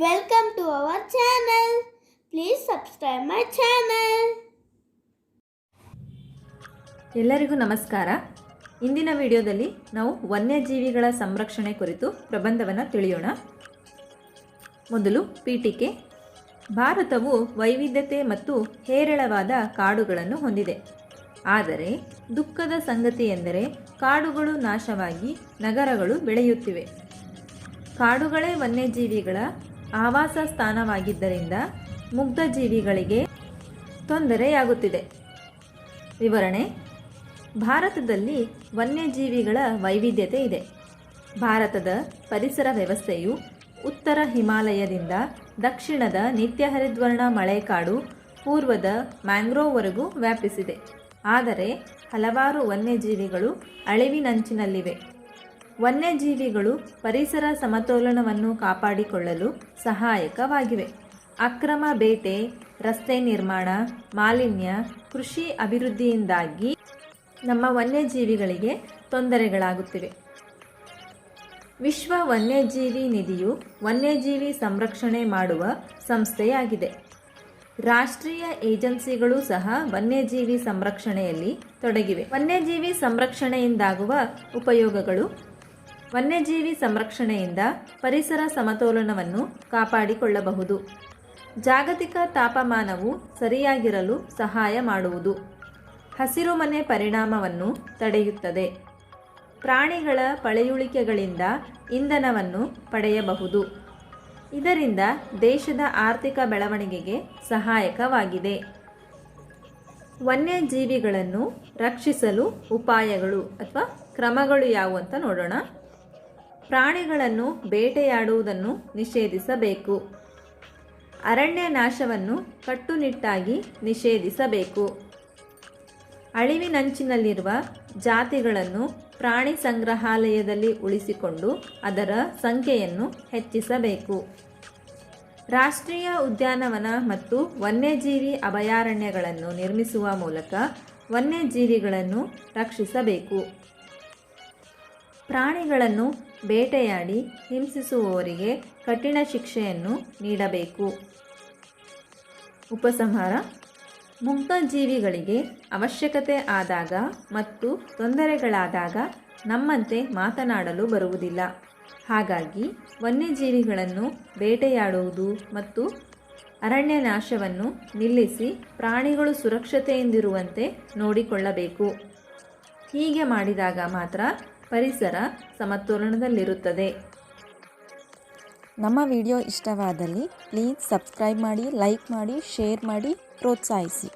Welcome to our channel. Please subscribe my channel. ಎಲ್ಲರಿಗೂ ನಮಸ್ಕಾರ. ಇಂದಿನ ವಿಡಿಯೋದಲ್ಲಿ ನಾವು ವನ್ಯಜೀವಿಗಳ ಸಂರಕ್ಷಣೆ ಕುರಿತು ಪ್ರಬಂಧವನ್ನು ತಿಳಿಯೋಣ. ಮೊದಲು ಪೀಠಿಕೆ. ಭಾರತವು ವೈವಿಧ್ಯತೆ ಮತ್ತು ಹೇರಳವಾದ ಕಾಡುಗಳನ್ನು ಹೊಂದಿದೆ. ಆದರೆ ದುಃಖದ ಸಂಗತಿ ಎಂದರೆ ಕಾಡುಗಳು ನಾಶವಾಗಿ ನಗರಗಳು ಬೆಳೆಯುತ್ತಿವೆ. ಕಾಡುಗಳೇ ವನ್ಯಜೀವಿಗಳ ಆವಾಸ ಸ್ಥಾನವಾಗಿದ್ದರಿಂದ ಮುಗ್ಧ ಜೀವಿಗಳಿಗೆ ತೊಂದರೆಯಾಗುತ್ತಿದೆ. ವಿವರಣೆ, ಭಾರತದಲ್ಲಿ ವನ್ಯಜೀವಿಗಳ ವೈವಿಧ್ಯತೆ ಇದೆ. ಭಾರತದ ಪರಿಸರ ವ್ಯವಸ್ಥೆಯು ಉತ್ತರ ಹಿಮಾಲಯದಿಂದ ದಕ್ಷಿಣದ ನಿತ್ಯ ಹರಿದ್ವರ್ಣ ಮಳೆಕಾಡು ಪೂರ್ವದ ಮ್ಯಾಂಗ್ರೋವ್ವರೆಗೂ ವ್ಯಾಪಿಸಿದೆ. ಆದರೆ ಹಲವಾರು ವನ್ಯಜೀವಿಗಳು ಅಳಿವಿನಂಚಿನಲ್ಲಿವೆ. ವನ್ಯಜೀವಿಗಳು ಪರಿಸರ ಸಮತೋಲನವನ್ನು ಕಾಪಾಡಿಕೊಳ್ಳಲು ಸಹಾಯಕವಾಗಿವೆ. ಅಕ್ರಮ ಬೇಟೆ, ರಸ್ತೆ ನಿರ್ಮಾಣ, ಮಾಲಿನ್ಯ, ಕೃಷಿ ಅಭಿವೃದ್ಧಿಯಿಂದಾಗಿ ನಮ್ಮ ವನ್ಯಜೀವಿಗಳಿಗೆ ತೊಂದರೆಗಳಾಗುತ್ತಿವೆ. ವಿಶ್ವ ವನ್ಯಜೀವಿ ನಿಧಿಯು ವನ್ಯಜೀವಿ ಸಂರಕ್ಷಣೆ ಮಾಡುವ ಸಂಸ್ಥೆಯಾಗಿದೆ. ರಾಷ್ಟ್ರೀಯ ಏಜೆನ್ಸಿಗಳು ಸಹ ವನ್ಯಜೀವಿ ಸಂರಕ್ಷಣೆಯಲ್ಲಿ ತೊಡಗಿವೆ. ವನ್ಯಜೀವಿ ಸಂರಕ್ಷಣೆಯಿಂದಾಗುವ ಉಪಯೋಗಗಳು ವನ್ಯಜೀವಿ ಸಂರಕ್ಷಣೆಯಿಂದ ಪರಿಸರ ಸಮತೋಲನವನ್ನು ಕಾಪಾಡಿಕೊಳ್ಳಬಹುದು. ಜಾಗತಿಕ ತಾಪಮಾನವು ಸರಿಯಾಗಿರಲು ಸಹಾಯ ಮಾಡುವುದು. ಹಸಿರುಮನೆ ಪರಿಣಾಮವನ್ನು ತಡೆಯುತ್ತದೆ. ಪ್ರಾಣಿಗಳ ಪಳೆಯುಳಿಕೆಗಳಿಂದ ಇಂಧನವನ್ನು ಪಡೆಯಬಹುದು. ಇದರಿಂದ ದೇಶದ ಆರ್ಥಿಕ ಬೆಳವಣಿಗೆಗೆ ಸಹಾಯಕವಾಗಿದೆ. ವನ್ಯಜೀವಿಗಳನ್ನು ರಕ್ಷಿಸಲು ಉಪಾಯಗಳು ಅಥವಾ ಕ್ರಮಗಳು ಯಾವುವು ಅಂತ ನೋಡೋಣ. ಪ್ರಾಣಿಗಳನ್ನು ಬೇಟೆಯಾಡುವುದನ್ನು ನಿಷೇಧಿಸಬೇಕು. ಅರಣ್ಯ ನಾಶವನ್ನು ಕಟ್ಟುನಿಟ್ಟಾಗಿ ನಿಷೇಧಿಸಬೇಕು. ಅಳಿವಿನಂಚಿನಲ್ಲಿರುವ ಜಾತಿಗಳನ್ನು ಪ್ರಾಣಿ ಸಂಗ್ರಹಾಲಯದಲ್ಲಿ ಉಳಿಸಿಕೊಂಡು ಅದರ ಸಂಖ್ಯೆಯನ್ನು ಹೆಚ್ಚಿಸಬೇಕು. ರಾಷ್ಟ್ರೀಯ ಉದ್ಯಾನವನ ಮತ್ತು ವನ್ಯಜೀವಿ ಅಭಯಾರಣ್ಯಗಳನ್ನು ನಿರ್ಮಿಸುವ ಮೂಲಕ ವನ್ಯಜೀವಿಗಳನ್ನು ರಕ್ಷಿಸಬೇಕು. ಪ್ರಾಣಿಗಳನ್ನು ಬೇಟೆಯಾಡಿ ಹಿಂಸಿಸುವವರಿಗೆ ಕಠಿಣ ಶಿಕ್ಷೆಯನ್ನು ನೀಡಬೇಕು. ಉಪಸಂಹಾರ. ಮುಕ್ತ ಜೀವಿಗಳಿಗೆ ಅವಶ್ಯಕತೆ ಆದಾಗ ಮತ್ತು ತೊಂದರೆಗಳಾದಾಗ ನಮ್ಮಂತೆ ಮಾತನಾಡಲು ಬರುವುದಿಲ್ಲ. ಹಾಗಾಗಿ ವನ್ಯಜೀವಿಗಳನ್ನು ಬೇಟೆಯಾಡುವುದು ಮತ್ತು ಅರಣ್ಯ ನಾಶವನ್ನು ನಿಲ್ಲಿಸಿ ಪ್ರಾಣಿಗಳು ಸುರಕ್ಷತೆಯಿಂದಿರುವಂತೆ ನೋಡಿಕೊಳ್ಳಬೇಕು. ಹೀಗೆ ಮಾಡಿದಾಗ ಮಾತ್ರ ಪರಿಸರ ಸಮತೋಲನದಲ್ಲಿರುತ್ತದೆ. ನಮ್ಮ ವಿಡಿಯೋ ಇಷ್ಟವಾದಲ್ಲಿ ಪ್ಲೀಸ್ ಸಬ್ಸ್ಕ್ರೈಬ್ ಮಾಡಿ ಲೈಕ್ ಮಾಡಿ ಶೇರ್ ಮಾಡಿ ಪ್ರೋತ್ಸಾಹಿಸಿ.